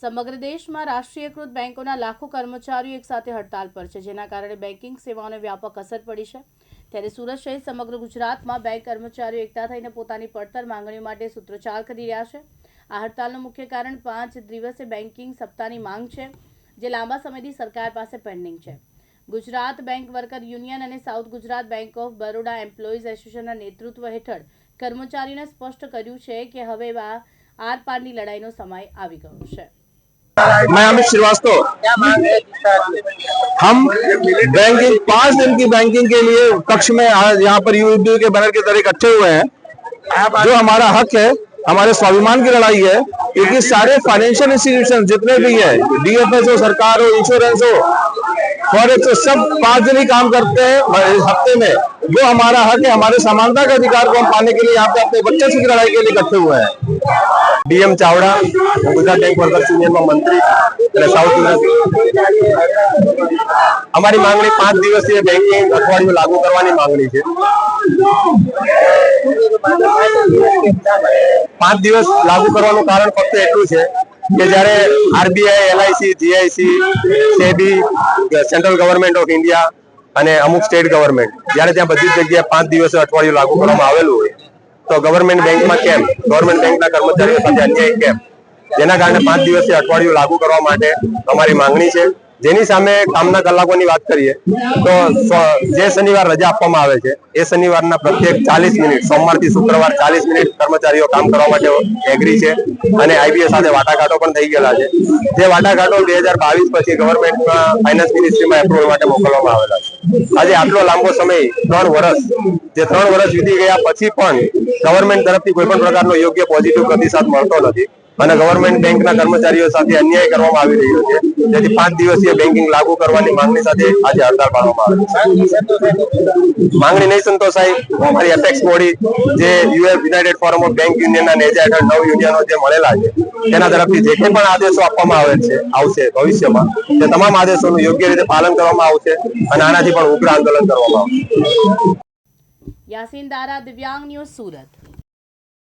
સમગ્ર દેશમાં રાષ્ટ્રીયકૃત બેંકોના લાખો કર્મચારીઓ એકસાથે હડતાલ પર છે, જેના કારણે બેન્કિંગ સેવાઓને વ્યાપક અસર પડી છે. ત્યારે સુરત સહિત સમગ્ર ગુજરાતમાં બેંક કર્મચારીઓ એકઠા થઈને પોતાની પડતર માંગણીઓ માટે સૂત્રોચ્ચાર કરી રહ્યા છે. આ હડતાલનું મુખ્ય કારણ પાંચ દિવસે બેન્કિંગ સપ્તાહની માંગ છે, જે લાંબા સમયથી સરકાર પાસે પેન્ડિંગ છે. ગુજરાત બેંક વર્કર યુનિયન અને south Gujarat bank of Baroda employees એસોસિએશનના નેતૃત્વ હેઠળ કર્મચારીઓને સ્પષ્ટ કર્યું છે કે હવે આ આરપારની લડાઈનો સમય આવી ગયો છે. मैं अमित श्रीवास्तव। हम बैंकिंग पाँच दिन की बैंकिंग के लिए कक्ष में आज यहाँ पर यूपी के बैनर के तरह इकट्ठे हुए हैं। जो हमारा हक है हमारे स्वाभिमान की लड़ाई है क्योंकि सारे फाइनेंशियल इंस्टीट्यूशन जितने भी है डीएफएस हो सरकार हो इंश्योरेंस हो फॉरेक्स हो सब पाँच दिन ही काम करते हैं हफ़्ते में। जो हमारा हक है हमारे समानता के अधिकार को हम पाने के लिए यहाँ पे अपने बच्चे की लड़ाई के लिए इकट्ठे हुए हैं ડીએમ ચાવડા હું ગુજરાત બેંક વર્કર્સ યુનિયનમાં મંત્રી અને સાઉથ ગુજરાત અમારી માંગણી પાંચ દિવસીય બેંકિંગ અઠવાડિયું લાગુ કરવાની માંગણી છે પાંચ દિવસ લાગુ કરવાનું કારણ ફક્ત એટલું છે કે જ્યારે RBI LIC GIC SEBI central government of India અને અમુક સ્ટેટ ગવર્મેન્ટ જ્યારે ત્યાં બધી જગ્યાએ પાંચ દિવસે અઠવાડિયું લાગુ કરવામાં આવેલું હોય, તો ગવર્મેન્ટ બેંકમાં કેમ? ગવર્મેન્ટ બેંકના કર્મચારીઓ સાથે અન્યાય કેમ? જેના કારણે પાંચ દિવસે અઠવાડિયું લાગુ કરવા માટે અમારી માંગણી છે. જેની સામે કામના કલાકોની વાત કરીએ, તો જે શનિવાર રજા આપવામાં આવે છે, એ શનિવારના પ્રત્યેક ચાલીસ મિનિટ, સોમવારથી શુક્રવાર ચાલીસ મિનિટ કર્મચારીઓ કામ કરવા માટે એગ્રી છે અને આઈબીએ સાથે વાટાઘાટો પણ થઈ ગયેલા છે. જે વાટાઘાટો બે હજાર બાવીસ પછી ગવર્મેન્ટમાં ફાઇનાન્સ મિનિસ્ટ્રીમાં એપ્રુવલ માટે મોકલવામાં આવેલા છે. આજે આટલો લાંબો સમય, ત્રણ વર્ષ, જે ત્રણ વર્ષ વીતી ગયા પછી પણ ગવર્મેન્ટ તરફથી કોઈ પણ પ્રકારનો યોગ્ય પોઝિટિવ પ્રતિસાદ મળતો નથી. અને ગવર્મેન્ટ બેંકના કર્મચારીઓ સાથે અન્યાય કરવામાં આવી રહ્યો છે. જેથી પાંચ દિવસીય બેન્કિંગ લાગુ કરવાની માંગણી સાથે આજે હડતાળ પાડવામાં આવે માંગણી નહીં સંતોષાય. અમારી એપેક્સ બોડી જે US united forum of bank યુનિયનના નેજા હેઠળ નવ યુનિયનો જે મળેલા છે, તેના તરફથી જે કંઈ પણ આદેશો આપવામાં આવે છે, આવશે ભવિષ્યમાં. તે તમામ આદેશોનું યોગ્ય રીતે પાલન કરવામાં આવશે અને આનાથી પણ ઉગ્ર આંદોલન કરવામાં આવશે. યાસીન દારા દિવ્યાંગ ન્યૂઝ સુરત.